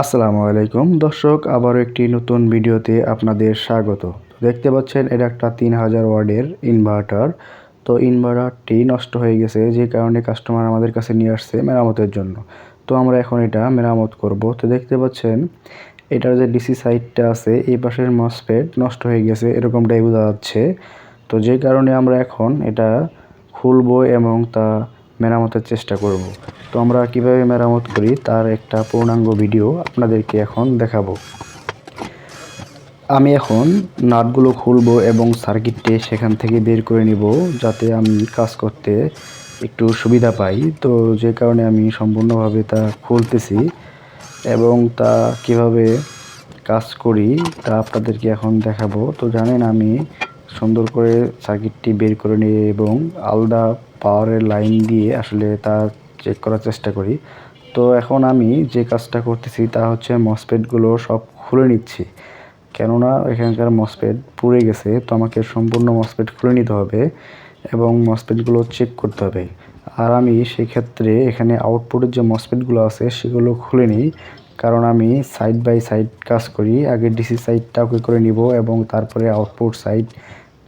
আসসালামু আলাইকুম। দর্শক, আবারও একটি নতুন ভিডিওতে আপনাদের স্বাগত। দেখতে পাচ্ছেন, এটা একটা তিন হাজার ওয়ার্ডের ইনভার্টার। তো ইনভার্টারটি নষ্ট হয়ে গেছে, যে কারণে কাস্টমার আমাদের কাছে নিয়ে আসছে মেরামতের জন্য। তো আমরা এখন এটা মেরামত করব। তো দেখতে পাচ্ছেন, এটার যে ডিসি সাইডটা আছে, এই পাশের মসপেট নষ্ট হয়ে গেছে, এরকমটাই বোঝা যাচ্ছে। তো যে কারণে আমরা এখন এটা খুলবো এবং তা মেরামতের চেষ্টা করব। তো আমরা কীভাবে মেরামত করি তার একটা পূর্ণাঙ্গ ভিডিও আপনাদেরকে এখন দেখাবো। আমি এখন নাটগুলো খুলবো এবং সার্কিটটি সেখান থেকে বের করে নিব যাতে আমি কাজ করতে একটু সুবিধা পাই। তো যে কারণে আমি সম্পূর্ণভাবে তা খুলতেছি এবং তা কীভাবে কাজ করি তা আপনাদেরকে এখন দেখাবো। তো জানেন আমি সুন্দর করে সার্কিটটি বের করে নিয়ে এবং আলাদা পাওয়ারের লাইন দিয়ে আসলে তা চেক করার চেষ্টা করি। তো এখন আমি যে কাজটা করতেছি তা হচ্ছে মসপেটগুলো সব খুলে নিচ্ছি। কেননা এখানকার মসপেট পুড়ে গেছে, তো আমাকে সম্পূর্ণ মসপেট খুলে নিতে হবে এবং মসপেটগুলো চেক করতে হবে। আর আমি সেক্ষেত্রে এখানে আউটপুটের যে মসপেটগুলো আছে সেগুলো খুলে নিই, কারণ আমি সাইড বাই সাইড কাজ করি। আগে ডিসি সাইডটা ওকে করে নিব এবং তারপরে আউটপুট সাইড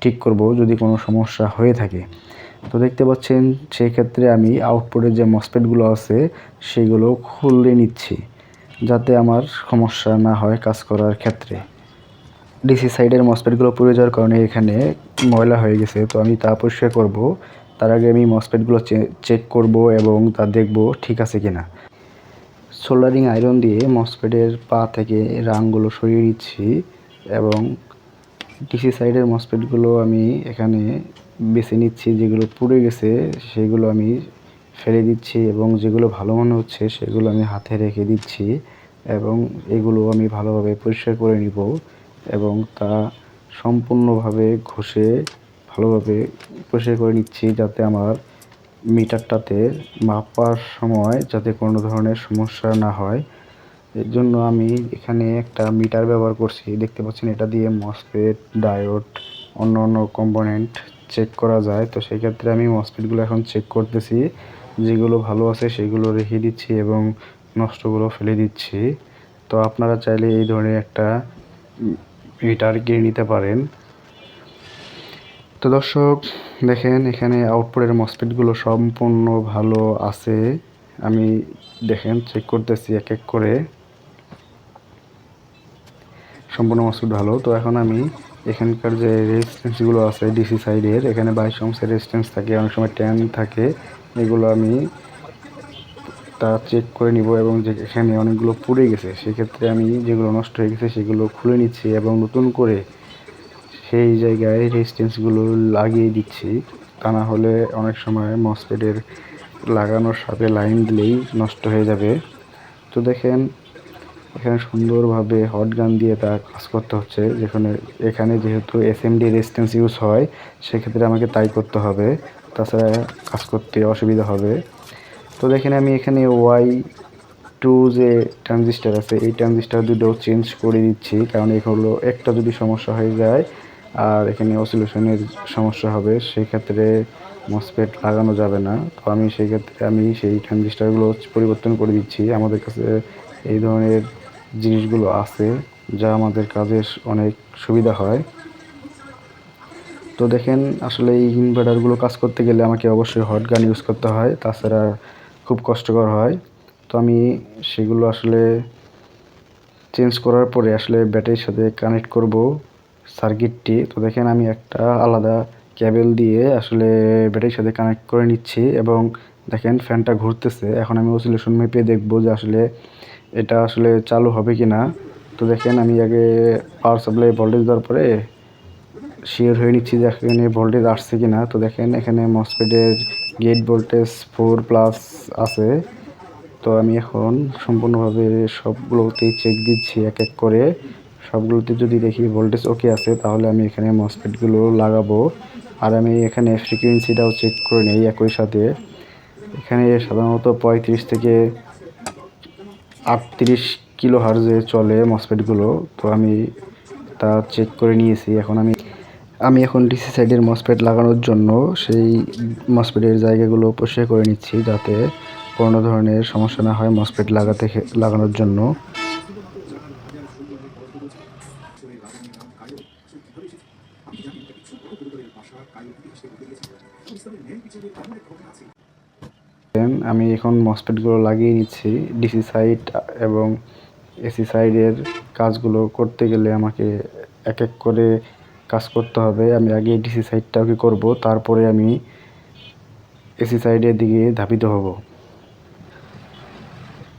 ঠিক করব যদি কোনো সমস্যা হয়ে থাকে। তো দেখতে পাচ্ছেন, সেক্ষেত্রে আমি আউটপুটের যে মসপেটগুলো আছে, সেগুলো খুলে নিচ্ছি, যাতে আমার সমস্যা না হয় কাজ করার ক্ষেত্রে। ডিসি সাইডের মসপেটগুলো পুড়ে যাওয়ার কারণে এখানে ময়লা হয়ে গেছে, তো আমি তা পরিষ্কার করব। তার আগে আমি মসপেটগুলো চেক করব এবং তা দেখব ঠিক আছে কিনা। সোল্ডারিং আয়রন দিয়ে মসপেটের পা থেকে রাংগুলো সরিয়ে নিচ্ছি এবং ডিসি সাইডের মসপেটগুলো আমি এখানে বেছে নিচ্ছি, যেগুলো পুড়ে গেছে, সেগুলো আমি ফেলে দিচ্ছি এবং যেগুলো ভালো মনে হচ্ছে, সেগুলো আমি হাতে রেখে দিচ্ছি এবং এগুলো আমি ভালোভাবে পরিষ্কার করে নিব এবং তা সম্পূর্ণভাবে ঘষে ভালোভাবে পরিষ্কার করে নিচ্ছি যাতে আমার মিটারটাতে মাপার সময় যাতে কোনো ধরনের সমস্যা না হয়। এর জন্য আমি এখানে একটা মিটার ব্যবহার করছি। দেখতে পাচ্ছেন এটা দিয়ে মসপেট ডায়োড, অন্য অন্য কম্পোনেন্ট চেক করা যায়, তো সেই ক্ষেত্রে আমি মসপেটগুলো এখন চেক করতেছি, যেগুলো ভালো আছে সেগুলো রেখে দিচ্ছি এবং নষ্টগুলো ফেলে দিচ্ছি। তো আপনারা চাইলে এই ধরনের একটা মিটার কিনে নিতে পারেন। তো দর্শক, দেখেন এখানে আউটপুটের মসপেটগুলো সম্পূর্ণ ভালো আছে। আমি দেখেন চেক করতেছি এক এক করে। সম্পূর্ণ মসপেট ভালো। তো এখন আমি এখানকার যে রেজিস্ট্যান্সগুলো আছে ডিসি সাইডের এখানে বাইশ অংশের রেজিস্ট্যান্স থাকে, অনেক সময় ট্যান থাকে, এগুলো আমি তা চেক করে নিব এবং যে এখানে অনেকগুলো পুড়ে গেছে, সেক্ষেত্রে আমি যেগুলো নষ্ট হয়ে গেছে সেগুলো খুলে নিচ্ছি এবং নতুন করে সেই জায়গায় রেজিস্ট্যান্সগুলো লাগিয়ে দিচ্ছি। তা না হলে অনেক সময় মসপেটের লাগানোর সাথে লাইন দিলেই নষ্ট হয়ে যাবে। তো দেখেন এখানে সুন্দরভাবে হট গান দিয়ে তা কাজ করতে হচ্ছে, যেখানে, এখানে যেহেতু এসএমডি রেজিস্ট্যান্স ইউজ হয়, সেক্ষেত্রে আমাকে তাই করতে হবে। তাছাড়া কাজ করতে অসুবিধা হবে। তো দেখেন আমি এখানে ওয়াই টু যে ট্রানজিস্টার আছে, এই ট্রানজিস্টার দুটো চেঞ্জ করে দিচ্ছি, কারণ এগুলো একটা যদি সমস্যা হয়ে যায়, আর এখানে অসিলেশনের সমস্যা হবে, সেক্ষেত্রে মসপেট লাগানো যাবে না। তো আমি সেই ক্ষেত্রে আমি সেই ট্রানজিস্টারগুলো পরিবর্তন করে দিচ্ছি। আমাদের কাছে এই ধরনের জিনিসগুলো আছে যা আমাদের কাজের অনেক সুবিধা হয়। তো দেখেন, আসলে এই ইনভার্টারগুলো কাজ করতে গেলে আমাকে অবশ্যই হট গান ইউজ করতে হয়, তাছাড়া খুব কষ্টকর হয়। তো আমি সেগুলো আসলে চেঞ্জ করার পরে আসলে ব্যাটারির সাথে কানেক্ট করব সার্কিটটি তো দেখেন, আমি একটা আলাদা ক্যাবেল দিয়ে আসলে ব্যাটারির সাথে কানেক্ট করে নিচ্ছি এবং দেখেন ফ্যানটা ঘুরতেছে। এখন আমি অসিলেশন মেপে দেখব যে আসলে এটা আসলে চালু হবে কি না তো দেখেন, আমি আগে পাওয়ার সাপ্লাই ভোল্টেজ দেওয়ার পরে শিওর হয়ে নিচ্ছি যে এখানে ভোল্টেজ আসছে কি না তো দেখেন, এখানে মসপেডের গেট ভোল্টেজ ফোর প্লাস আছে। তো আমি এখন সম্পূর্ণভাবে সবগুলোতেই চেক দিচ্ছি এক এক করে। সবগুলোতে যদি দেখি ভোল্টেজ ওকে আছে, তাহলে আমি এখানে মসপেটগুলো লাগাবো। আর আমি এখানে ফ্রিকুয়েন্সিটাও চেক করে নিই একই সাথে। এখানে সাধারণত পঁয়ত্রিশ থেকে আটত্রিশ কিলো হার্জে চলে মসপেটগুলো তো আমি তা চেক করে নিয়েছি। এখন আমি আমি এখন ডিসি সাইডের মসপেট লাগানোর জন্য সেই মসপেটের জায়গাগুলো পরিষ্কার করে নিচ্ছি যাতে কোনো ধরনের সমস্যা না হয় মসপেট লাগাতে লাগানোর জন্য। এখন মসপেটগুলো লাগিয়ে নিচ্ছি ডিসি সাইড এবং এসি সাইডের কাজগুলো করতে গেলে আমাকে এক এক করে কাজ করতে হবে। আমি আগে ডিসি সাইডটাকে করব, তারপরে আমি এসি সাইডের দিকে ধাবিত হব।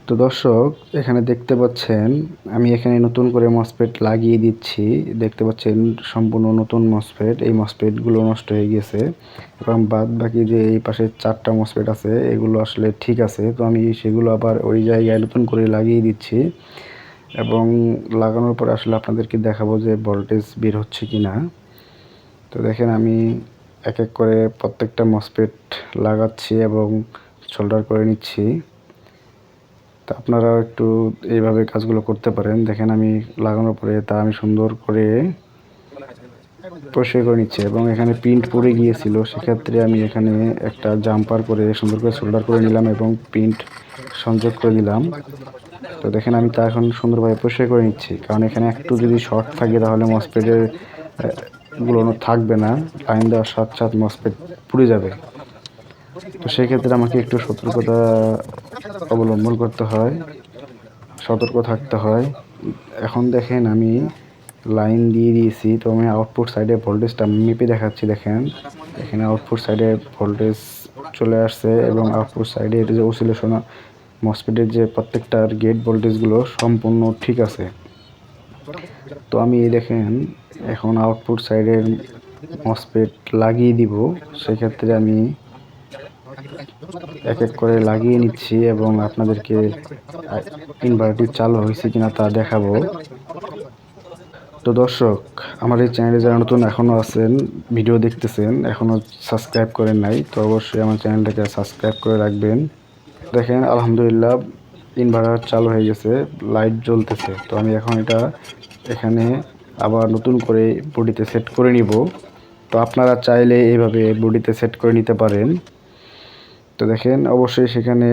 তো দর্শক, এখানে দেখতে পাচ্ছেন, আমি এখানে নতুন করে মসপেট লাগিয়ে দিচ্ছি। দেখতে পাচ্ছেন, সম্পূর্ণ নতুন মসপেট এই মসপেটগুলো নষ্ট হয়ে গেছে। এবং বাদ বাকি যে এই পাশে চারটা মসপেট আছে, এগুলো আসলে ঠিক আছে। তো আমি সেগুলো আবার ওই জায়গায় নতুন করে লাগিয়ে দিচ্ছি। এবং লাগানোর পরে আসলে আপনাদেরকে দেখাবো যে ভোল্টেজ বের হচ্ছে কি না তো দেখেন, আমি এক এক করে প্রত্যেকটা মসপেট লাগাচ্ছি এবং সোল্ডার করে নিচ্ছি। তা আপনারাও একটু এইভাবে কাজগুলো করতে পারেন। দেখেন আমি লাগানোর পরে তা আমি সুন্দর করে পরিষ্কার করে নিচ্ছি এবং এখানে প্রিন্ট পড়ে গিয়েছিল। সেক্ষেত্রে আমি এখানে একটা জাম্পার করে সুন্দর করে সোল্ডার করে নিলাম এবং প্রিন্ট সংযোগ করে দিলাম তো দেখেন আমি তা এখন সুন্দরভাবে পরিষ্কার করে নিচ্ছি। কারণ এখানে একটু যদি শর্ট থাকে তাহলে মসপেটেরগুলো থাকবে না। লাইন দেওয়ার সাথে সাথে মসপেট পুড়ে যাবে। তো সেক্ষেত্রে আমাকে একটু সতর্কতা অবলম্বন করতে হয়, সতর্ক থাকতে হয়। এখন দেখেন আমি লাইন দিয়ে দিয়েছি, তো আমি আউটপুট সাইডে ভোল্টেজটা মেপে দেখাচ্ছি, দেখেন। এখানে আউটপুট সাইডে ভোল্টেজ চলে আসছে এবং আউটপুট সাইডে এটা যে ওসিলেশন মসপেটের যে প্রত্যেকটার গেট ভোল্টেজগুলো সম্পূর্ণ ঠিক আছে। তো আমি দেখেন, এখন আউটপুট সাইডের মসপেট লাগিয়ে দিব, সেক্ষেত্রে আমি এক এক করে লাগিয়ে নিচ্ছি এবং আপনাদেরকে ইনভার্টার চালু হয়েছে কিনা তা দেখাবো। তো দর্শক, আমার এই চ্যানেলে যারা নতুন এখনও আছেন, ভিডিও দেখতেছেন এখনও সাবস্ক্রাইব করেন নাই, তো অবশ্যই আমার চ্যানেলটাকে সাবস্ক্রাইব করে রাখবেন। দেখেন, আলহামদুলিল্লাহ ইনভার্টার চালু হয়ে গেছে, লাইট জ্বলতেছে। তো আমি এখন এটা এখানে আবার নতুন করে বডিতে সেট করে নিব। তো আপনারা চাইলে এইভাবে বডিতে সেট করে নিতে পারেন। তো দেখেন, অবশ্যই সেখানে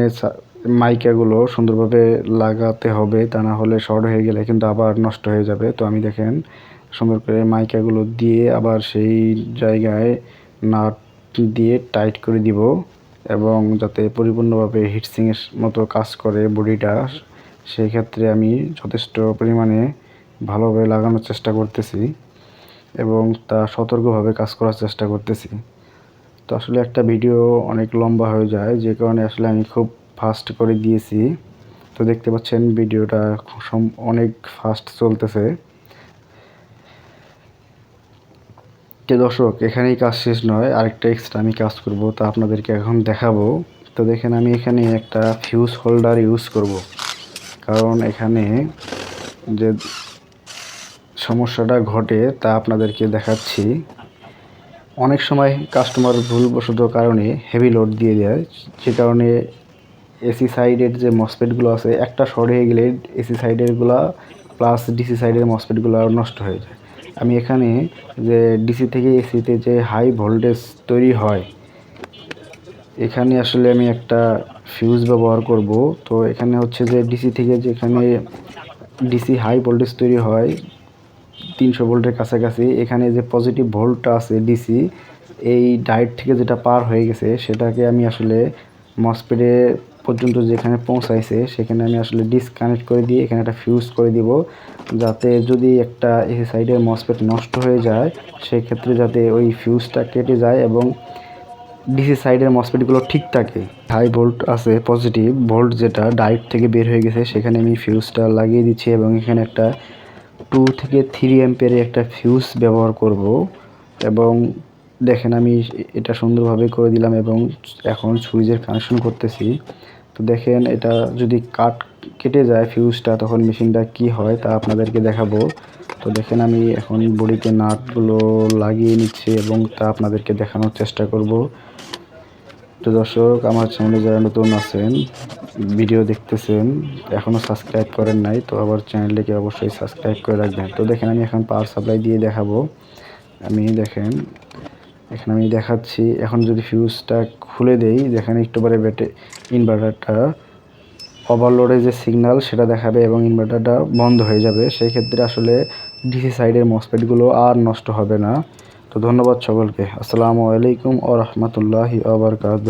মাইকাগুলো সুন্দরভাবে লাগাতে হবে। তা না হলে শর্ট হয়ে গেলে কিন্তু আবার নষ্ট হয়ে যাবে। তো আমি দেখেন, সুন্দর করে মাইকাগুলো দিয়ে আবার সেই জায়গায় নাট দিয়ে টাইট করে দিব এবং যাতে পরিপূর্ণভাবে হিটসিংয়ের মতো কাজ করে বডিটা। সেই ক্ষেত্রে আমি যথেষ্ট পরিমাণে ভালোভাবে লাগানোর চেষ্টা করতেছি এবং তা সতর্কভাবে কাজ করার চেষ্টা করতেছি। তো আসলে একটা ভিডিও অনেক লম্বা হয়ে যায়, যে কারণে আসলে আমি খুব ফাস্ট করে দিয়েছি। তো দেখতে পাচ্ছেন ভিডিওটা অনেক ফাস্ট চলতেছে। কে দর্শক, এখানেই কাজ শেষ নয়, আরেকটা এক্সট্রা আমি কাজ করব, তা আপনাদেরকে এখন দেখাবো। তো দেখেন, আমি এখানে একটা ফিউজ হোল্ডার ইউজ করব। কারণ এখানে যে সমস্যাটা ঘটে, তা আপনাদেরকে দেখাচ্ছি। অনেক সময় কাস্টমার ভুলবশত কারণে হেভি লোড দিয়ে দেয়। যে কারণে এসি সাইডের যে মসপেটগুলো আছে, একটা শর্ট হয়ে গেলে এসি সাইডেরগুলো প্লাস ডিসি সাইডের মসপেটগুলো নষ্ট হয়ে যায়। আমি এখানে যে ডিসি থেকে এসিতে যে হাই ভোল্টেজ তৈরি হয়, এখানে আসলে আমি একটা ফিউজ ব্যবহার করব। তো এখানে হচ্ছে যে ডিসি থেকে যেখানে ডিসি হাই ভোল্টেজ তৈরি হয় তিনশো ভোল্টের কাছাকাছি। এখানে যে পজিটিভ ভোল্টটা আছে ডিসি এই ডায়েট থেকে যেটা পার হয়ে গেছে, সেটাকে আমি আসলে মসপেডে পর্যন্ত যেখানে পৌঁছাইছে, সেখানে আমি আসলে ডিসকানেক্ট করে দিয়ে এখানে একটা ফিউজ করে দিব, যাতে যদি একটা এসি সাইডের মসপেট নষ্ট হয়ে যায় সেই ক্ষেত্রে যাতে ওই ফিউজটা কেটে যায় এবং ডিসি সাইডের মসপেটগুলো ঠিক থাকে। হাই ভোল্ট আছে পজিটিভ ভোল্ট যেটা ডাইট থেকে বের হয়ে গেছে, সেখানে আমি ফিউজটা লাগিয়ে দিচ্ছি এবং এখানে একটা টু থেকে থ্রি অ্যাম্পের একটা ফিউজ ব্যবহার করব এবং দেখেন আমি এটা সুন্দরভাবে করে দিলাম এবং এখন সুইচের কানেকশন করতেছি। তো দেখেন এটা যদি কাট কেটে যায় ফিউজটা তখন মেশিনটা কি হয় তা আপনাদেরকে দেখাবো। তো দেখেন আমি এখন বডিতে নাটগুলো লাগিয়ে নিচ্ছি এবং তা আপনাদেরকে দেখানোর চেষ্টা করব। তো দর্শক, আমার চ্যানেলে যারা নতুন আছেন ভিডিও দেখতেছেন এখনও সাবস্ক্রাইব করেন নাই, তো আবার চ্যানেলটিকে অবশ্যই সাবস্ক্রাইব করে রাখবেন। তো দেখেন, আমি এখন পাওয়ার সাপ্লাই দিয়ে দেখাবো। আমি দেখেন, এখানে আমি দেখাচ্ছি, এখন যদি ফিউজটা খুলে দেই, দেখেন একটু পরে ব্যাটে ইনভার্টারটা ওভারলোডে যে সিগনাল সেটা দেখাবে এবং ইনভার্টারটা বন্ধ হয়ে যাবে। সেই ক্ষেত্রে আসলে ডিসি সাইডের মসপেটগুলো আর নষ্ট হবে না। তো ধন্যবাদ সকলকে আসসালামু আলাইকুম ও রহমতুল্লাহি আবরকাত